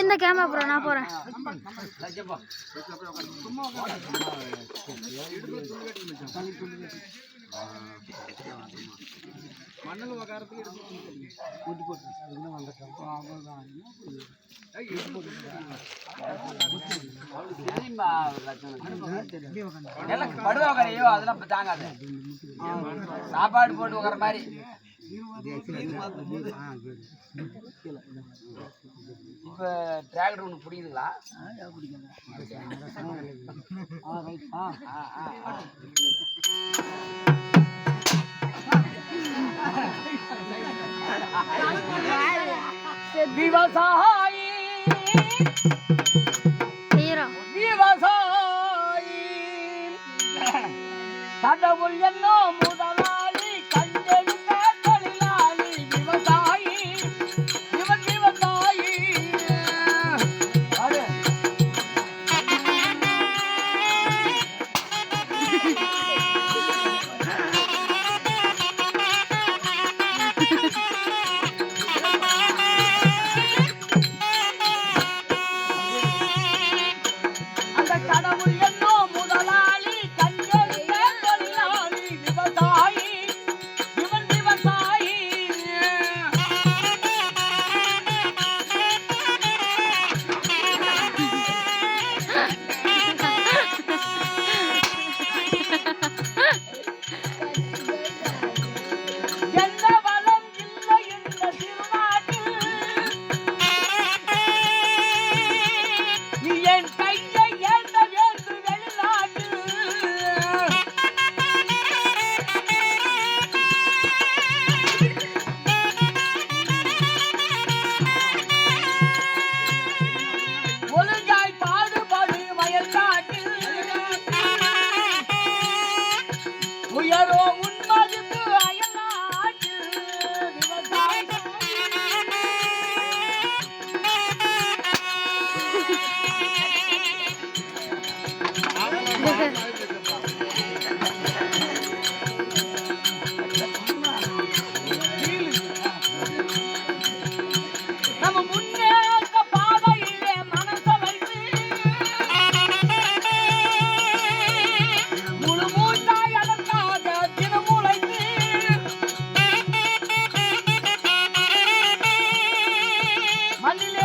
இந்த camera bro நான் போறேன். மண்ணில் உக்காரத்துக்கு அதெல்லாம் தாங்காது. சாப்பாடு போட்டு உக்கிற மாதிரி. இப்போ டிராக்டர் ஒன்று பிடிக்குதுங்களா? ஆ விவசாயி দাদা বললেন না মোদা ಮಲ್ಲಿಲೆ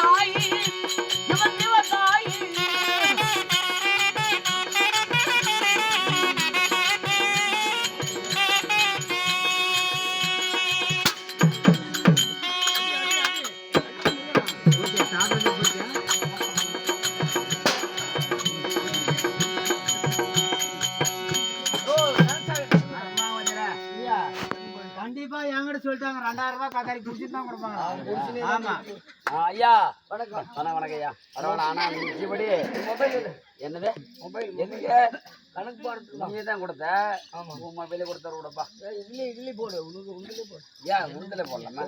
sai சொல்லிட்டாங்க. ரெண்டாயிரம் ரூபாய் கத்தாரி குடிச்சிட்டு தான் கொடுப்பாங்க. ஆமா. ஐயா வணக்கம். வணக்கம் வணக்கம் ஐயா. பரவாயில்ல ஆனா இப்படி. மொபைல் என்னது? மொபைல் எதுக்கு கணக்கு போடுறது நீ தான் கொடுத்த? உன் மொபைலே கொடுத்தாரு விடப்பா. இதுலயே இதுலயே போடு. உனக்கு உண்டுலயே போடு ஏன் உண்டுல போடலாமா?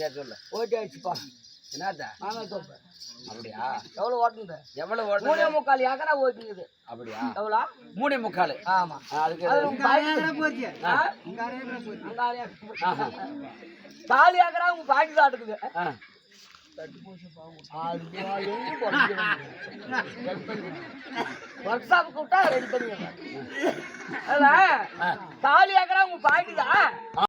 சரி சொல்லு. ஓட்டி ஆயிடுச்சுப்பா. தோப்பேன் அப்படியா? எவ்வளவு ஓட்டுனது எவ்வளவு மூணே ஓடுது முக்கால் ஏக்கரா ஓட்டிக்குது அப்படியா? எவ்வளோ? மூணே முக்கால். ஆமா. அதுக்கு. காலி ஏக்கரா உங்க பாக்கெட்ல ஆட்டுக்குது ஆ. ஒர்க் ஷாப் கூப்பிட்டா ரெடி அதான். காலி ஏக்கரா உங்க தான்